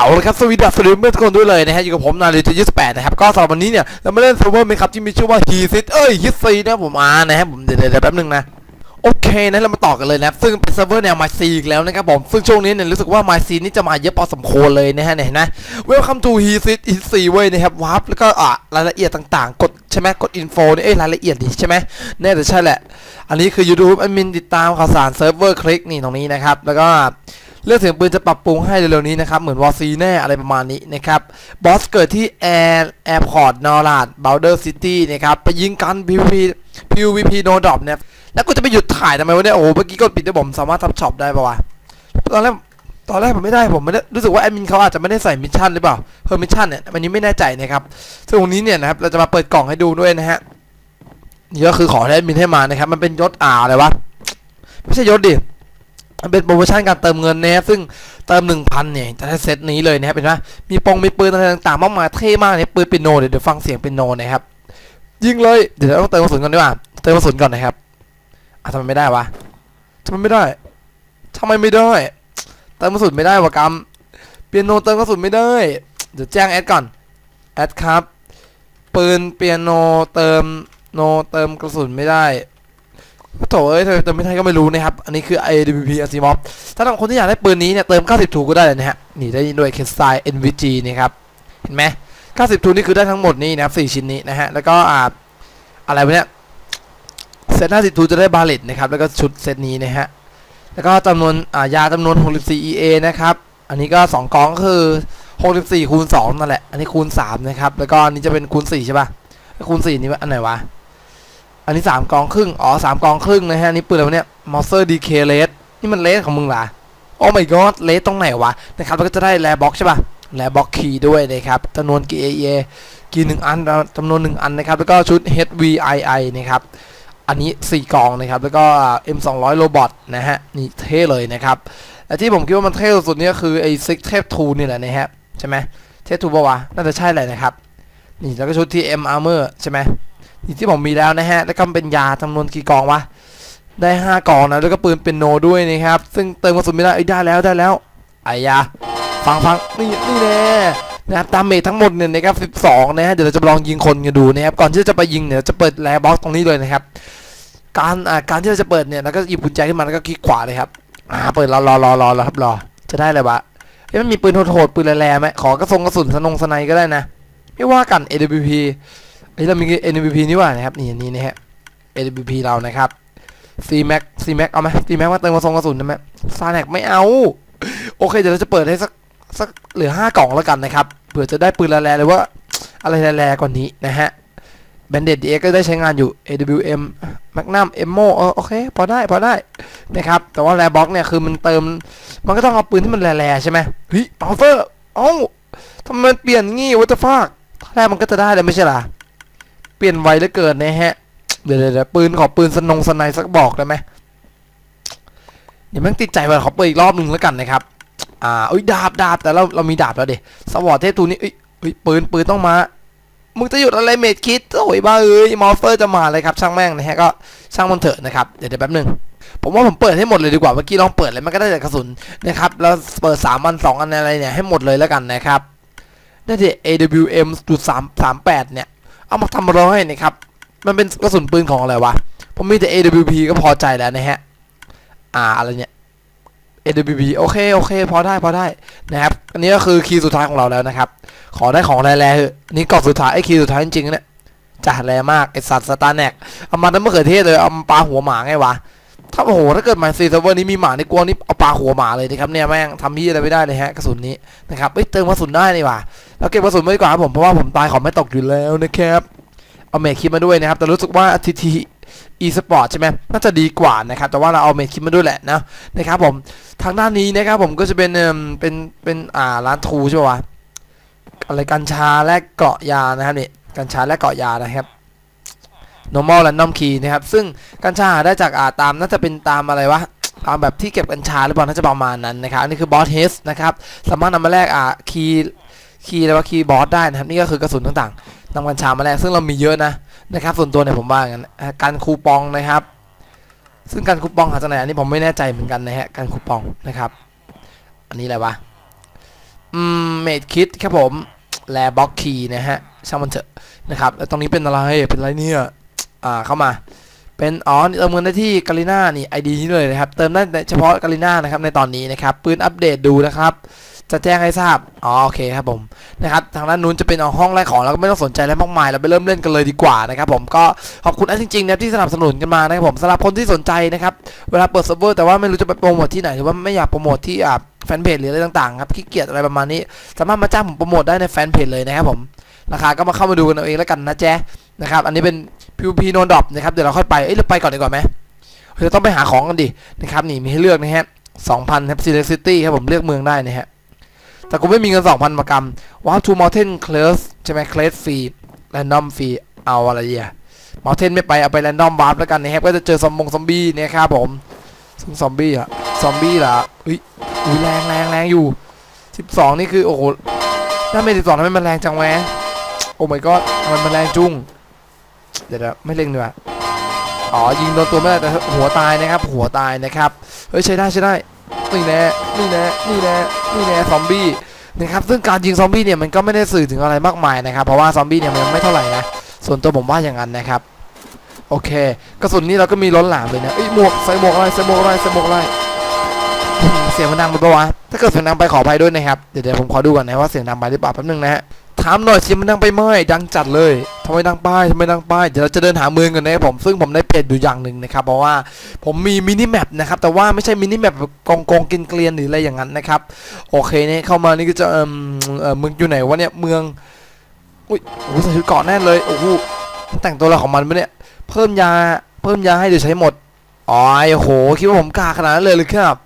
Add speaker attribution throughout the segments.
Speaker 1: เอาละครับสวีดัสสวัสดีเพื่อนทุกคนด้วยเลยนะฮะอยู่กับผมนาริทยี่สิบแปดนะครับก็สำหรับวันนี้เนี่ยเรามาเล่นเซิร์ฟเวอร์ไหมครับที่มีชื่อว่าฮีซิตเอ้ยฮิตซีนะผมอ่านะครับผมเดี๋ยวแป๊บนึงนะโอเคนะเรามาต่อกันเลยนะครับซึ่งเป็นเซิร์ฟเวอร์แนวไมซีอีกแล้วนะครับผมซึ่งช่วงนี้เนี่ยรู้สึกว่าไมซีนี่จะมาเยอะพอสมควรเลยนะฮะเนี่ยเห็นไหม Welcome to He Sit He See เว้ยนะครับวาร์ปแล้วก็อะรายละเอียดต่างๆ กดใช่ไหมกดอินโฟนี่เอ้ยรายละเอียดดิใช่ไหมแน่แต่ใช่แหละ อันนี้คือ YouTube แอดมินติดตามข่าวสารเซิร์ฟเวอร์คลิกนี่ตรงนี้นะครับแล้วก็ เรื่องเสียงปืนจะปรับปรุงให้เร็วๆนี้นะครับ เหมือนวอซีแน่อะไรประมาณนี้นะครับบอสเกิดที่แอร์แอร์พอร์ตนอร์ลาดบ o ลเดอร์ซิตี้นะครับไปยิงกัน PVP PVP no drop เนี่ยแล้วกูจะไปหยุดถ่ายทำไมวะเนี่ยโอ้โหเมื่อกี้กดปิดได้ผมสามารถทำช็อปได้ปะวะตอนแรกตอนแรกผมไม่ได้ผมไม่ได้รู้สึกว่าแอดมินเขาอาจจะไม่ได้ใส่มิชชั่นหรือเปล่าเพิ่มมิชชั่นเนี่ยวันนี้ไม่แน่ใจนะครับซึ่งตรงนี้เนี่ยนะครับเราจะมาเปิดกล่องให้ดูด้วยนะฮะนี่ก็คือขอแอดมินให้มานะครับ มันเป็นยศอ่าอะไรวะไม่ใช่ยศดิ เป็นโปรโมชั่นการเติมเงินนะครับซึ่งเติม 1,000 เนี่ยจะได้เซตนี้เลยนะครับเป็นไหมมีปงมีปืนอะไรต่างๆมากมายเท่มากเนี่ยปืนเป็นโนเดี๋ยวเดี๋ยวฟังเสียงเป็นโนนะครับยิงเลยเดี๋ยวเราต้องเติมกระสุนก่อนดีกว่าเติมกระสุนก่อนนะครับอะทำไมไม่ได้วะทำไมไม่ได้ทำไมไม่ได้เติมกระสุนไม่ได้วะกำเปียโนเติมกระสุนไม่ได้เดี๋ยวแจ้งแอดก่อนแอดครับปืนเปียโนเติมโนเติมกระสุนไม่ได้ โถเอ้ยเธอเติมไม่ได้ก็ไม่รู้นะครับ อันนี้คือ AWP a z i m o v ถ้าบางคนที่อยากได้ปืนนี้เนี่ยเติม 90ทูก็ได้เลยนะฮะ นี่ได้ด้วยเคสไซ NVG นะครับ เห็นไหม90ทูนี่คือได้ทั้งหมดนี่นะครับ4ชิ้นนี้นะฮะ แล้วก็อ่าอะไรวะเนี่ย เซต50ทูจะได้บาเลตนะครับ แล้วก็ชุดเซตนี้นะฮะ แล้วก็จำนวนอ่ายาจำนวน 64 EA นะครับ อันนี้ก็ 2กองก็คือ 64คูณ2นั่นแหละ อันนี้คูณ3นะครับ แล้วก็อันนี้จะเป็นคูณ4ใช่ป่ะคูณ4นี่อันไหนวะ อันนี้สามกองครึ่ง อ๋อสามกองครึ่งนะฮะ นี่ปืนอะไรเนี่ยมอสเตอร์ดีเคเลสนี่มันเลสของมึงเหรอโอ้ my god เลสตรงไหนวะ นะครับแล้วก็จะได้แลบ็อกใช่ป่ะแลบ็อกคีด้วยนะครับจำนวนกี่ AE กี่หนึ่งอันจำนวนหนึ่งอันนะครับ แล้วก็ชุด HVII นะครับ อันนี้ 4 กองนะครับ แล้วก็ M200 โรบอทนะฮะ นี่เท่เลยนะครับ และที่ผมคิดว่ามันเท่สุดนี่ยคือไอ้ซิกเทปทูนี่แหละนะฮะ ใช่ไหมเทปทูปะวะ น่าจะใช่แหละนะครับ นี่แล้วก็ชุด TM Armor ใช่ไหม นี่ที่ผมมีแล้วนะฮะ แล้วก็เป็นยาจำนวนกี่กองวะ ได้ 5กองนะ แล้วก็ปืนเป็นโนด้วยนะครับ ซึ่งเติมกระสุนไม่ได้ได้แล้วได้แล้วไอ้ยาฟังฟังนี่นี่แน่นะครับตามเมททั้งหมดเนี่ยนะครับ 12 นะฮะ เดี๋ยวเราจะลองยิงคนกันดูนะครับ ก่อนที่จะไปยิงเนี่ยจะเปิดแลบ็อกตรงนี้เลยนะครับ การอ่าการที่เราจะเปิดเนี่ยแล้วก็หยิบกุญแจขึ้นมาแล้วก็คลิกขวาเลยครับ อ่า เปิดรอรอรอรอรอครับรอ จะได้เลยวะเอ้ยมันมีปืนโหดๆปืนแรงๆไหมขอกระสงกระสุนสนงสไนก็ได้นะ ไม่ว่ากัน AWP เฮ้ยเรามี NVP นี่ว่านะครับนี่อันนี่นะฮะ NVP เรานะครับ C Max C Max เอาไหม C Max มาเติมกระสงกระสุนได้ไหมซาแนกไม่เอา โอเคเดี๋ยวเราจะเปิดให้สักสักเหลือ5กล่องแล้วกันนะครับเผื่อจะได้ปืนแรงๆหรือว่าอะไรแรงๆกว่านี้นะฮะ Bandit DX ก็ได้ใช้งานอยู่ AWM Magnum Emo เออโอเค พอได้พอได้นะครับแต่ว่าแรบ็อกเนี่ยคือมันเติม มันก็ต้องเอาปืนที่มันแรงๆใช่ไหมเฮ้ยเปาเฟอร์เอ้าทำไมมันเปลี่ยนงี้วัตถุฟากแรกมันก็จะได้เลยไม่ใช่หรอ เปลี่ยนไวเหลือเกินนะฮะ เดี๋ยวเดี๋ยวปืนขอปืนสนงสไนสักบอกได้ไหมเดี๋ยวแม่งติดใจว่าขอเปิดอีกรอบหนึ่งแล้วกันนะครับ อ่าอุ้ยดาบดาบแต่เราเรามีดาบแล้วเดสวอตเทพทูนี่เอ้ยเอ้ยปืนปืนต้องมา มึงจะหยุดอะไรเมดคิดโอ้ยบ้าเอ้ยมอฟเฟอร์จะมาเลยครับช่างแม่งนะฮะก็ช่างมันเถอะนะครับเดี๋ยวแป๊บหนึงผมว่าผมเปิดให้หมดเลยดีกว่าเมื่อกี้ลองเปิดเลยมันก็ได้แต่กระสุนนะครับแล้วเปิดสามอันสองอันอะไรเนี่ยให้หมดเลยแล้วกันนะครับได้ที่ AWM จุดสามสามแปดเนี่ย เอามาทำร้อยนะครับ มันเป็นกระสุนปืนของอะไรวะ ผมมีแต่ AWP ก็พอใจแล้วนะฮะ อ่าอะไรเนี่ย AWP โอเคโอเค พอได้พอได้นะครับ อันนี้ก็คือคีย์สุดท้ายของเราแล้วนะครับ ขอได้ของแร่ๆเนนี้กล่องสุดท้ายไอ้คีย์สุดท้ายจริงๆเนี่ยจ่าแรงมากไอสัตว์สตาร์แนกเอามาทั้งมะเขือเทศเลยเอาปลาหัวหมาไงวะถ้าโอ้โหถ้าเกิดมาซีเซเวอร์นี้มีหมาในกวงนี่เอาปลาหัวหมาเลยนะครับเนี่ยแม่งทำพี่อะไรไม่ได้เลยฮะกระสุนนี้นะครับเอ้ยเติมกระสุนได้นี่ว่ะ แล้วเก็บกระสุนไว้ดีกว่าครับผมเพราะว่าผมตายของไม่ตกอยู่แล้วนะครับเอาเมคคลิปมาด้วยนะครับ แต่รู้สึกว่า TT e sport ใช่ไหมน่าจะดีกว่านะครับ แต่ว่าเราเอาเมคคลิปมาด้วยแหละนะนะครับผมทางด้านนี้นะครับผมก็จะเป็นเอิ่มเป็นเป็นอ่าร้านทูใช่ป่วะอะไรกัญชาและเกาะยานะครับนี่กัญชาและเกาะยานะครับ normal random key นะครับ ซึ่งกัญชาหาได้จากอ่าตามน่าจะเป็นตามอะไรวะตามแบบที่เก็บกัญชาหรือเปล่าน่าจะประมาณนั้นนะครับอันนี้คือบอสเฮสนะครับ สามารถนำมาแลกอ่าคีย์ คีย์อะไรวะคีย์บอสได้นะครับนี่ก็คือกระสุนต่างๆนำกัญชามาแลกซึ่งเรามีเยอะนะนะครับ ส่วนตัวเนี่ยผมว่างั้นการคูปองนะครับ ซึ่งการคูปองหาจากไหนอันนี้ผมไม่แน่ใจเหมือนกันนะฮะการคูปองนะครับ อันนี้อะไรวะอืมเมดคิดครับผมแลบล็อกคีย์นะฮะช่างมันเถอะนะครับแล้วตรงนี้เป็นอะไรเป็นอะไรเนี่ยอ่าเข้ามาเป็นอ๋อเติมเงินได้ที่กาลิน่านี่ไอดีนี้เลยนะครับ เติมได้เฉพาะกาลิน่านะครับในตอนนี้นะครับ ปืนอัปเดตดูนะครับ จะแจ้งให้ทราบ อ๋อโอเคครับผมนะครับทางด้านนู้นจะเป็นห้องแรกของแล้วก็ไม่ต้องสนใจอะไรมากมาย เราไปเริ่มเล่นกันเลยดีกว่านะครับผมก็ขอบคุณอันจริงๆนะที่สนับสนุนกันมานะครับผมสำหรับคนที่สนใจนะครับเวลาเปิดเซิร์ฟเวอร์แต่ว่าไม่รู้จะไปโปรโมทที่ไหนหรือว่าไม่อยากโปรโมทที่อ่าแฟนเพจหรืออะไรต่างๆครับขี้เกียจอะไรประมาณนี้ สามารถมาจ้างผมโปรโมทได้ในแฟนเพจเลยนะครับผมราคาก็มาเข้ามาดูกันเอาเองแล้วกันนะแจ๊ะนะครับอันนี้เป็น PVP no drop นะครับเดี๋ยวเราค่อยไปเอ้ยเราไปก่อนดีกว่าไหมเราต้องไปหาของกันดินะครับนี่มีให้เลือกนะฮะ2,000ครับ Select City ครับผมเลือกเมืองได้นะฮะ แต่กูไม่มีเงิน 2,000 มากำว้าว Two Mountain Close ใช่ไหม Close Free Random Free เอาอะไรดีอะ Mountain ไม่ไป เอาไป Random Warp แล้วกันนะครับ ก็จะเจอซอมบงซอมบี้เนี่ยครับผมซึ่งซอมบี้อะซอมบี้ล่ะอุ้ยอุ้ยแรงแรงแรงอยู่ 12 นี่คือ โอ้โหถ้าไม่12ทำไมมันแรงจังแวะโอ้ my god มันมันแรงจุ้งเดี๋ยวไม่เล็งดีกว่าอ๋อยิงโดนตัวไม่ได้แต่หัวตายนะครับ หัวตายนะครับ เฮ้ยใช้ได้ใช้ได้ นี่แน่นี่แน่นี่แน่นี่แน่ซอมบี้นะครับซึ่งการยิงซอมบี้เนี่ยมันก็ไม่ได้สื่อถึงอะไรมากมายนะครับ เพราะว่าซอมบี้เนี่ยมันไม่เท่าไหร่นะ ส่วนตัวผมว่าอย่างนั้นนะครับโอเคกระสุนนี่เราก็มีล้นหลามเลยนะเอ้ยหมวกใส่หมวกอะไรใส่หมวกอะไรใส่หมวกอะไรเสียงมันดังไปปะวะถ้าเกิดเสียงดังไปขออภัยด้วยนะครับเดี๋ยวเดี๋ยวผมขอดูก่อนนะว่าเสียงดังไปหรือเปล่าแป๊บนึงนะฮะ ถามหน่อยเสียงมันดังไปไหมดังจัดเลยทำไมดังป้ายทำไมดังป้ายเดี๋ยวเราจะเดินหาเมืองกันนะครับผมซึ่งผมได้เปลี่ยนอยู่อย่างหนึ่งนะครับเพราะว่าผมมีมินิแมปนะครับแต่ว่าไม่ใช่มินิแมปกองกองกินเกลียนหรืออะไรอย่างนั้นนะครับโอเคเนี่ยเข้ามานี่ก็จะเอ่มเออเมืองอยู่ไหนวะเนี่ยเมืองอุ้ยโอ้ใส่ชุดเกาะแน่นเลยโอ้โหแต่งตัวอะไรของมันปะเนี่ยเพิ่มยาเพิ่มยาให้เดี๋ยวใช้หมดอ๋อโอ้โหคิดว่าผมกล้าขนาดนั้นเลยหรือครับ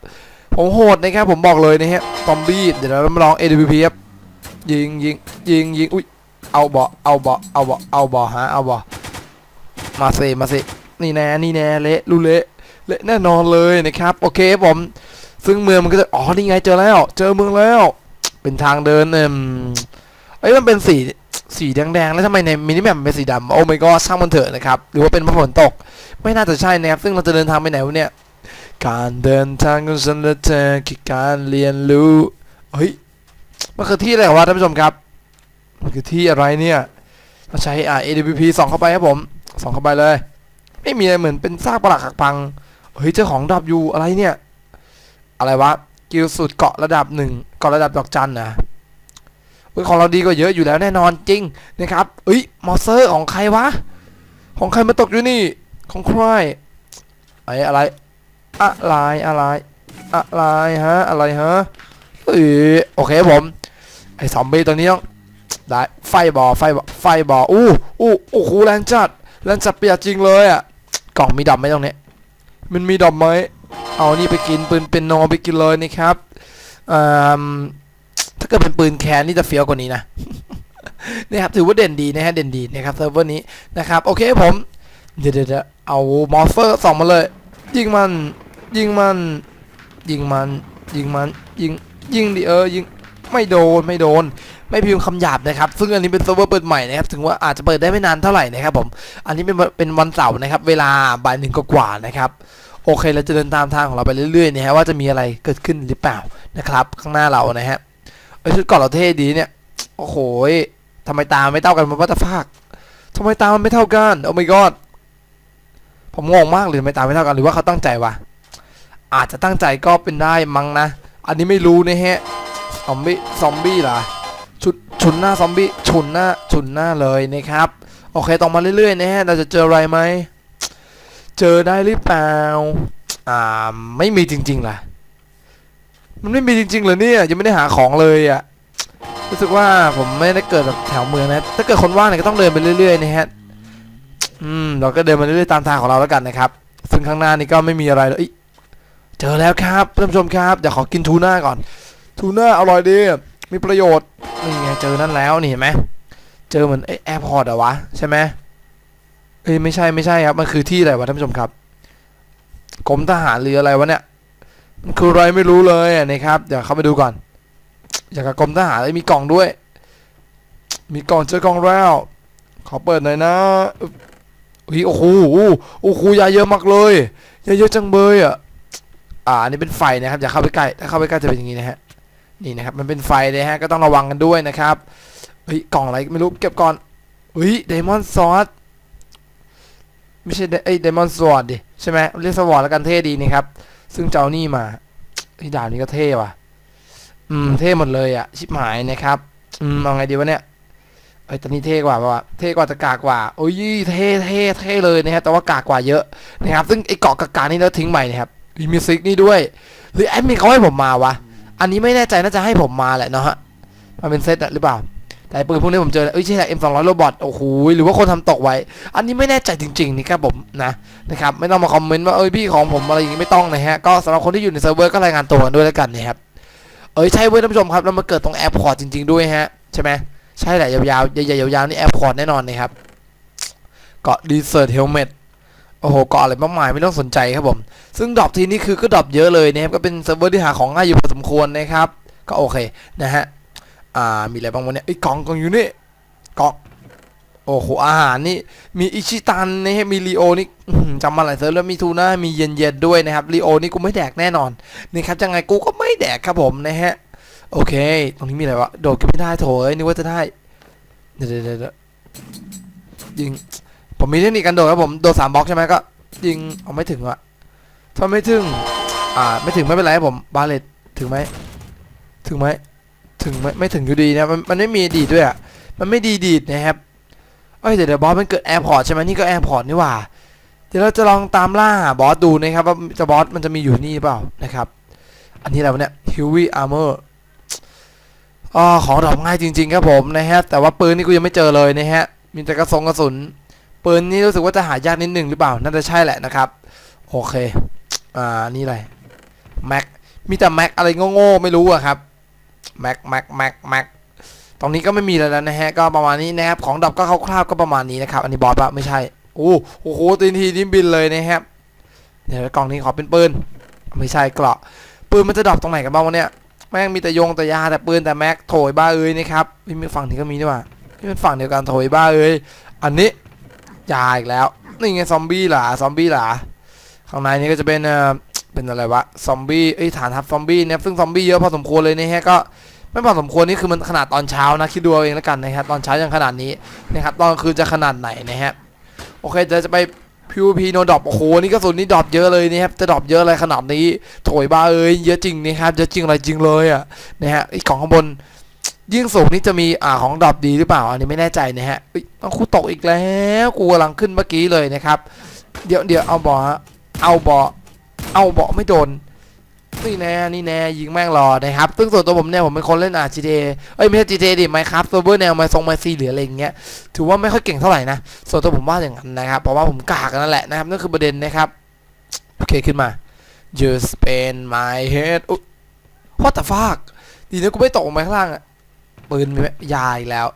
Speaker 1: ผมโหดนะครับผมบอกเลยนะฮะซอมบี้เดี๋ยวเรามาลอง AWP ครับ ยิงยิงยิงยิงอุ้ยเอาบ่เอาบ่เอาบ่เอาบ่ฮะเอาบ่มาสิมาสินี่แน่นี่แน่เละรู้เละเละแน่นอนเลยนะครับโอเคผม ซึ่งเมืองมันก็จะอ๋อนี่ไงเจอแล้ว เจอเมืองแล้ว เป็นทางเดินเอิ่มเอ้ยมันเป็นสีสีแดงๆ แล้วทำไมในมินิแมปเป็นสีดำโอ้ my god ช่างมันเถอะนะครับ หรือว่าเป็นเพราะฝนตก ไม่น่าจะใช่นะครับ ซึ่งเราจะเดินทางไปไหนวะเนี่ย การเดินทางของฉันและเธอคือการเรียนรู้ เฮ้ย มันคือที่อะไรวะท่านผู้ชมครับ มันคือที่อะไรเนี่ยเราใช้อ่า AWP ส่องเข้าไปครับผมส่องเข้าไปเลย ไม่มีอะไรเหมือนเป็นซากปรักหักพัง เฮ้ยเจ้าของดับอยู่อะไรเนี่ย อะไรวะ กิลสุดเกาะระดับหนึ่งเกาะระดับดอกจันนะเฮ้ของเราดีกว่าเยอะอยู่แล้วแน่นอนจริงนะครับเอ้ยมอเซอร์ของใครวะ ของใครมาตกอยู่นี่ ของใครไอ้อะไร อะไร อะไร อะไรฮะ อะไรฮะ เอ้ยโอเคผม ไอ้ซอมบี้ตัวนี้ต้องได้ไฟบอไฟบอไฟบออู้อู้โอ้โหแรงจัดแรงจัดเปียกจริงเลยอะกล่องมีดอกไหมตรงนี้ มันมีดอกไหมเอานี่ไปกินปืนเป็นโนไปกินเลยนี่ครับถ้าเกิดเป็นปืนแคนนี่จะเฟี้ยวกว่านี้นะนี่ครับถือว่าเด่นดีนะฮะเด่นดีนะครับเซิร์ฟเวอร์นี้นะครับโอเคผมเดี๋ยวเดี๋ยวเดี๋ยวเอามอสเฟอร์ส่องมาเลย ยิงมันยิงมัน ยิงมันยิงมันยิง ยิงดิเออยิงไม่โดนไม่โดน ไม่พิมพ์คำหยาบนะครับ ซึ่งอันนี้เป็นเซิร์ฟเวอร์เปิดใหม่นะครับ ถึงว่าอาจจะเปิดได้ไม่นานเท่าไหร่นะครับผม อันนี้เป็นวันเป็นวันเสาร์นะครับ เวลาบ่ายหนึ่งกว่านะครับ โอเคเราจะเดินตามทางของเราไปเรื่อยๆนะฮะว่าจะมีอะไรเกิดขึ้นหรือเปล่านะครับ ข้างหน้าเรานะฮะเอ้ยชุดเก่อนเราเท่ดีเนี่ย โอ้โหทำไมตาไม่เท่ากันมันว่าจะฟากทำไมตามันไม่เท่ากันโอ้ my god ผมงงมากเลยทำไมตาไม่เท่ากันหรือว่าเขาตั้งใจวะอาจจะตั้งใจก็เป็นได้มั้งนะ อันนี้ไม่รู้นะฮะซอมบี้ซอมบี้ล่ะชุดชุนหน้าซอมบี้ชุนหน้าชุนหน้าเลยนะครับ โอเคตรงมาเรื่อยๆนะฮะเราจะเจออะไรไหมเจอได้หรือเปล่าอ่าไม่มีจริงๆล่ะ มันไม่มีจริงๆเหรอเนี่ยยังไม่ได้หาของเลยอะ่ะรู้สึกว่าผมไม่ได้เกิดแบบแถวเมืองนะ ถ้าเกิดคนว่างเนี่ยก็ต้องเดินไปเรื่อยๆนะฮะอืมเราก็เดินมาเรื่อยๆตามทางของเราแล้วกันนะครับ ซึ่งข้างหน้านี่ก็ไม่มีอะไรเลยเอ้ยเจอแล้วครับท่านผู้ชมครับเดี๋ยวขอกินทูน่าก่อน ทูน่าอร่อยดี มีประโยชน์นี่ไงเจอนั่นแล้วนี่เห็นไหมเจอเหมือนไอแอร์พอร์ตอะวะใช่ไหมเอ้ยไม่ใช่ไม่ใช่ครับมันคือที่อะไรวะท่านผู้ชมครับกรมทหารหรืออะไรวะเนี่ยมันคืออะไรไม่รู้เลยนะครับเดี๋ยวเข้าไปดูก่อน อยากกับกรมทหารเลยมีกล่องด้วย มีกล่องเจอกล่องแล้วขอเปิดหน่อยนะอุ้ยโอ้โหโอ้โหยาเยอะมากเลยยาเยอะจังเบยอะ อ่าอันนี้เป็นไฟนะครับอย่าเข้าไปใกล้ถ้าเข้าไปใกล้จะเป็นอย่างนี้นะฮะนี่นะครับมันเป็นไฟเลยฮะก็ต้องระวังกันด้วยนะครับเฮ้ยกล่องอะไรไม่รู้เก็บก่อนเฮ้ยเดมอนซอสไม่ใช่ไอ้เดมอนสวอดดิใช่ไหมเรียกสวอดแล้วกันเท่ดีนี่ครับ ซึ่งเจ้านี่มาไอ้ดาบนี้ก็เท่ว่ะ อืม เท่หมดเลยอะ ชิบหายนะครับ อืมเอาไงดีวะเนี่ยไอ้ตอนนี้เท่กว่าปะวะเท่กว่าแต่กากกว่า โอ้ยเท่เท่เท่เลยนะครับแต่ว่ากากกว่าเยอะนะครับ ซึ่งไอ้เกาะกากานี่เราทิ้งใหม่นะครับ มีมิวสิกนี่ด้วย หรือแอดมินเขาให้ผมมาวะ อันนี้ไม่แน่ใจน่าจะให้ผมมาแหละเนาะฮะมันเป็นเซตหรือเปล่า แต่ปืนพวกนี้ผมเจอเอ้ยใช่แหละ M200 โรบอทโอ้โหหรือว่าคนทำตกไว้ อันนี้ไม่แน่ใจจริง ๆ นี่ครับผมนะนะครับไม่ต้องมาคอมเมนต์ว่าเอ้ยพี่ของผมอะไรอย่างงี้ไม่ต้องนะฮะก็สำหรับคนที่อยู่ในเซิร์ฟเวอร์ก็รายงานตัวกันด้วยแล้วกันนะครับเอ้ยใช่เว้ยท่านผู้ชมครับแล้วมาเกิดตรงแอร์พอร์ตจริง ๆด้วยฮะใช่ไหมใช่แหละยาวๆใหญ่ๆยาวๆนี่แอร์พอร์ตแน่นอนนะครับเกาะดีเซอร์เฮลเมต โอ้โหกาะอะไรมากมายไม่ต้องสนใจครับผม ซึ่งดรอปทีนี้คือก็ดรอปเยอะเลยนะครับ ก็เป็นเซิร์ฟเวอร์ที่หาของง่ายอยู่พอสมควรนะครับ ก็โอเคนะฮะ อ่า มีอะไรบ้างวะเนี่ยไอ้กล่องกล่องอยู่นี่กล่อง โอ้โห อาหารนี่ มีอิชิตันนะฮะ มีลีโอนี่จำมาหลายเซิร์ฟแล้วมีทูน่า มีเย็นเย็นด้วยนะครับลีโอนี่กูไม่แดกแน่นอน นี่ครับยังไงกูก็ไม่แดกครับผมนะฮะ โอเค ตรงนี้มีอะไรวะ โดดก็ไม่ได้โถเอ้ยนึกว่าจะได้ เดี๋ยวเดี๋ยวเดี๋ยวยิง ผมมีเทคนิคการโดดครับผม โดดสามบล็อกใช่ไหมก็ยิงเอาไม่ถึงวะถ้าไม่ถึง อ่า ไม่ถึงไม่เป็นไรครับผม บาเลตถึงไหม ถึงไหม ถึงไหมไม่ถึงอยู่ดีนะ มันมันไม่มีดีดด้วยอะมันไม่ดีดีดนะครับเอ้ยเดี๋ยวเดี๋ยวบอสมันเกิดแอร์พอร์ตใช่ไหมนี่ก็แอร์พอร์ตนี่หว่า เดี๋ยวเราจะลองตามล่าบอสดูนะครับว่าจะบอสมันจะมีอยู่นี่เปล่านะครับ อันนี้อะไรวะเนี่ย Heavy Armor อ๋อของดอกง่ายจริง ๆ ครับผมนะฮะ แต่ว่าปืนนี่กูยังไม่เจอเลยนะฮะ มีแต่กระสงกระสุน ปืนนี่รู้สึกว่าจะหายากนิดหนึ่งหรือเปล่า น่าจะใช่แหละนะครับ โอเค อ่า นี่อะไร แม็ก มีแต่แม็กอะไรโง่ๆไม่รู้อะครับ แม็ก แม็ก แม็ก แม็ก ตรงนี้ก็ไม่มีแล้วนะฮะ ก็ประมาณนี้นะครับ ของดับก็คร่าวๆก็ประมาณนี้นะครับ อันนี้บอสปะไม่ใช่ โอ้โอ้โหตีนทีนิ้มบินเลยนะครับ เดี๋ยวกล่องนี้ขอเป็นปืน ไม่ใช่เกราะ ปืนมันจะดรอปตรงไหนกันบ้างวะเนี่ย แม่งมีแต่ยงแต่ยาแต่ปืนแต่แม็กโถยบ้าเอ้ยนะครับนี่มีฝั่งนี้ก็มีนี่หว่านี่เป็นฝั่งเดียวกันโถยบ้าเอ้ย อันนี้ ยาอีกแล้ว นี่ไงซอมบี้หล่ะซอมบี้หล่ะข้างในนี้ก็จะเป็นเอ่อเป็นอะไรวะซอมบี้เอ้ฐานทัพซอมบี้เนี่ยซึ่งซอมบี้เยอะพอสมควรเลยนะฮะก็ไม่พอสมควรนี่คือมันขนาดตอนเช้านะคิดดูเองแล้วกันนะครับตอนเช้ายังขนาดนี้นะครับตอนคืนจะขนาดไหนนะฮะโอเคเดี๋ยวจะไป PVP no drop โอ้โหนี่กระสุนนี่ดรอปเยอะเลยนะครับจะดรอปเยอะอะไรขนาดนี้โถยบ้าเอ้ยเยอะจริงนะครับเยอะจริงอะไรจริงเลยอะนะฮะไอ้ของข้างบน ยิ่งสูงนี่จะมีอ่าของดรอปดีหรือเปล่า อันนี้ไม่แน่ใจนะฮะต้องคู่ตกอีกแล้วกูกำลังขึ้นเมื่อกี้เลยนะครับ เดี๋ยวเดี๋ยวเอาบอฮะเอาบอเอาเบาะไม่โดนนี่แน่นี่แน่ยิงแม่งรอนะครับ ซึ่งส่วนตัวผมเนี่ยผมเป็นคนเล่นอะ GTA เอ้ยไม่ใช่ GTA ดิไมครับเซิร์ฟเวอร์แนวไมซงไมซีหรืออะไรอย่างเงี้ยถือว่าไม่ค่อยเก่งเท่าไหร่นะส่วนตัวผมว่าอย่างนั้นนะครับเพราะว่าผมกากนั่นแหละนะครับนั่นคือประเด็นนะครับโอเคขึ้นมา just spin my head อุ๊ย what the fuck ดีนะกูไม่ตกลงไปข้างล่างอะ ปืนมียาอีกแล้ว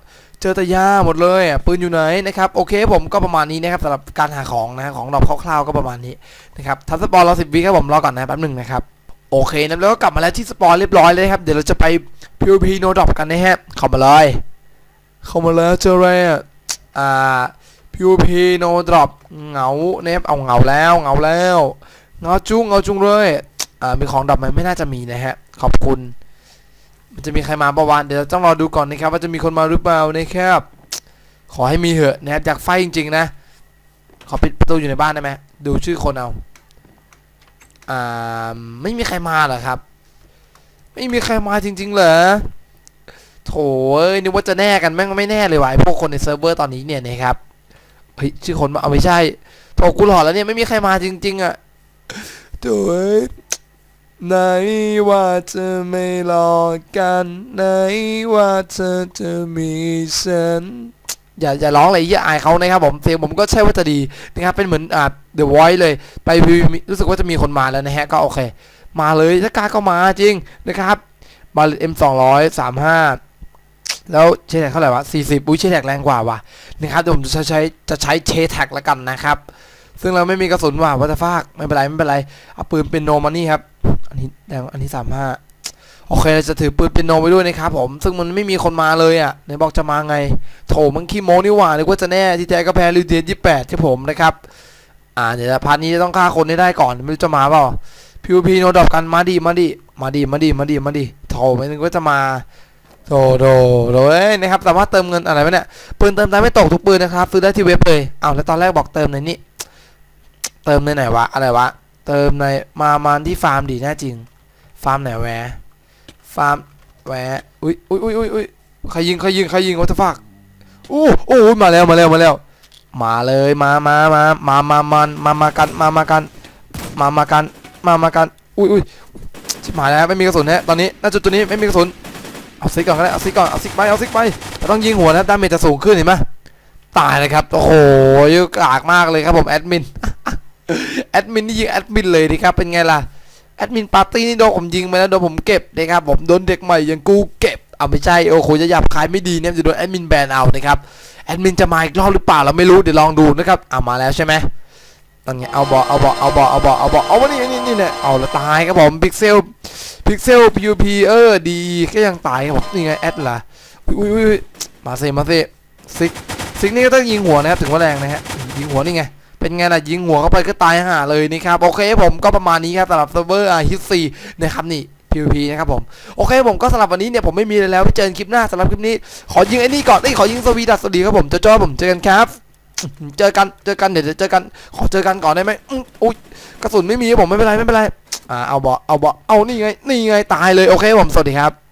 Speaker 1: เจอแต่ยาหมดเลยอะปืนอยู่ไหนนะครับโอเคผมก็ประมาณนี้นะครับสำหรับการหาของนะของดอกคร่าวๆก็ประมาณนี้นะครับทับสปอร์รอสิบวิครับผมรอก่อนนะแป๊บหนึ่งนะครับโอเคนะแล้วก็กลับมาแล้วที่สปอร์เรียบร้อยเลยครับเดี๋ยวเราจะไป PVP no drop กันนะฮะเข้ามาเลยเข้ามาแล้วเจออะไรอะอ่า PVP no drop เหงาเนี่ยเอาเหงาแล้วเหงาแล้วเหงาจุ้งเหงาจุ้งเลยอ่ามีของดรอปไหมไม่น่าจะมีนะฮะขอบคุณ มันจะมีใครมาประวันเดี๋ยวต้องรอดูก่อนนะครับว่าจะมีคนมาหรือเปล่านะครับขอให้มีเหอะนะครับอยากไฟจริงๆนะ ขอปิดประตูอยู่ในบ้านได้ไหมดูชื่อคนเอาอ่าไม่มีใครมาเหรอครับ ไม่มีใครมาจริง ๆ เหรอโถเอ้ยนึกว่าจะแน่กันแม่งไม่แน่เลยวะไอพวกคนในเซิร์ฟเวอร์ตอนนี้เนี่ยนะครับเฮ้ยชื่อคนมาเอาไม่ใช่โถกูหลอดแล้วเนี่ยไม่มีใครมาจริง ๆอะโถเอ้ย ไหนว่าจะไม่หลอกกัน ไหนว่าเธอจะมีฉันอย่าอย่าร้องเลยอย่าอายเขานะครับผมเสียงผมก็ใช่ว่าจะดีนะครับเป็นเหมือนอ่า The Voice เลยไปรู้สึกว่าจะมีคนมาแล้วนะฮะก็โอเค มาเลยถ้ากล้าก็มาจริงนะครับบาเลต M 2 0 3 5แล้วเชแท็กเท่าไหร่วะ40อุ้ยเชแท็กแรงกว่าวะนะครับเดี๋ยวผมจะใช้จะใช้เชแท็กล้วกันนะครับ ซึ่งเราไม่มีกระสุนว่ะวัตฟากไม่เป็นไรไม่เป็นไรเอาปืนเป็นโนมานี่ครับ อันนี้แดงอันนี้35โอเคเราจะถือปืนเป็นโนไว้ด้วยนะครับผม ซึ่งมันไม่มีคนมาเลยอะไหนบอกจะมาไง โถมันขี้โมนี่หว่านึกว่าจะแน่ที่แท้ก็แพ้ลิวเดียน28ที่ผมนะครับ อ่าเดี๋ยวพาร์ทนี้จะต้องฆ่าคนให้ได้ก่อน ไม่รู้จะมาเปล่าพีวพีโนดอกกันมาดิมาดิมาดิมาดิมาดิมาดิโถไม่นึกว่าจะมาโถโถโถเอ้ยนะครับสามารถเติมเงินอะไรวะเนี่ยปืนเติมได้ไม่ตกทุกปืนนะครับซื้อได้ที่เว็บเลยอ้าวแล้วตอนแรกบอกเติมในนี้เติมในไหนวะอะไรวะ เติมในมามาที่ฟาร์มดีแน่จริง ฟาร์มไหนแวะฟาร์มแวะอุ้ยอุ้ยอุ้ยอุ้ยอุ้ยใครยิงใครยิงใครยิงวัตฟักอู้อู้มาแล้วมาแล้วมาแล้ว มาเลยมามามามามามันมามากันมามากันมามากันมามากันอุ้ยอุ้ยชิบหายแล้วไม่มีกระสุนฮะตอนนี้ณจุดตัวนี้ไม่มีกระสุนเอาซิกก่อนก็ได้เอาซิกก่อนเอาซิกไปเอาซิกไปแต่ต้องยิงหัวนะดาเมจจะสูงขึ้นเห็นไหมตายเลยครับโอ้โหยกากมากเลยครับผมแอดมิน แอดมินนี่ยิงแอดมินเลยดีครับเป็นไงล่ะแอดมินปาร์ตี้นี่โดนผมยิงไปแล้วโดนผมเก็บนะครับผมโดนเด็กใหม่อย่างกูเก็บเอาไม่ใช่โอ้โหจะหยาบคายไม่ดีเนี่ยจะโดนแอดมินแบนเอานะครับแอดมินจะมาอีกรอบหรือเปล่าเราไม่รู้เดี๋ยวลองดูนะครับเอามาแล้วใช่ไหมนั่นไงเอาบอเอาบอเอาบอเอาบอเอาบอเอาวะนี่นี่นี่เนี่ยเอาละตายครับผมพิกเซลพิกเซล PUP เออดีก็ยังตายครับผมนี่ไงแอดล่ะอุ้ยอุ้ยอุ้ยมาเซมาเซซิกซิกนี่ก็ต้องยิงหัวนะครับถึงว่าแรงนะฮะยิงหัวนี่ไง เป็นไงล่ะยิงหัวเข้าไปก็ตายห่าเลยนี่ครับโอเคผมก็ประมาณนี้ครับสำหรับเซิร์ฟเวอร์อาฮิตซีนะครับนี่ PVP นะครับผมโอเคผมก็สำหรับวันนี้เนี่ยผมไม่มีอะไรแล้วไปเจอกันคลิปหน้าสำหรับคลิปนี้ ขอยิงไอ้นี่ก่อนไอ้ขอยิงสวีดัสสวัสดีครับผมเจะจ้อผมเจอกันครับ เจอกันเจอกันเดี๋ยวเจอกันขอเจอกันก่อนได้ไหมอุ้ยกระสุนไม่มีครับผมไม่เป็นไรไม่เป็นไรอ่าเอาบอเอาบอเอานี่ไงนี่ไงตายเลยโอเคผมสวัสดีครับ